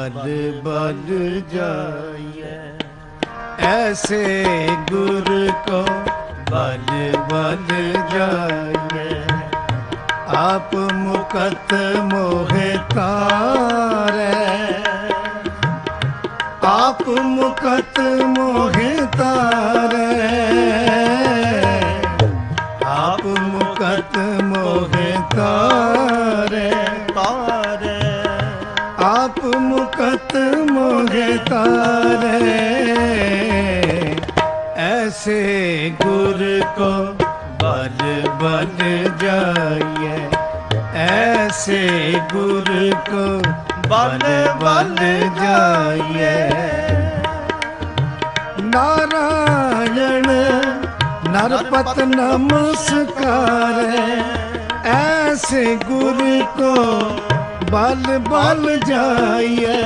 ਬਦ ਬਦ ਜਾਈਏ ਐਸੇ ਗੁਰ ਕੋ ਬਦ ਬਦ ਜਾਈਏ ਆਪ ਮੁਕਤ ਮੋਹਿ ਤਾਰੈ। ਆਪ ਮੁਕਤ ਮੋਹਿ ਤਾਰੇ। ਆਪ ਮੁਕਤ ਮੋਹਿ ਤਾਰੈ। ਤਾਰੈ। ਆਪ ਤਾਰੇ ਐਸੇ ਗੁਰ ਕੋ ਬਲ ਬਨ ਜਾਈਏ ਐਸੇ ਗੁਰ ਕੋ ਬਲ ਬਨ ਜਾਈਏ ਨਾਰਾਇਣ ਨਰਪਤ ਨਮਸਕਾਰੇ ਐਸੇ ਗੁਰ ਕੋ ਬਲ ਬਲ ਜਾਈਏ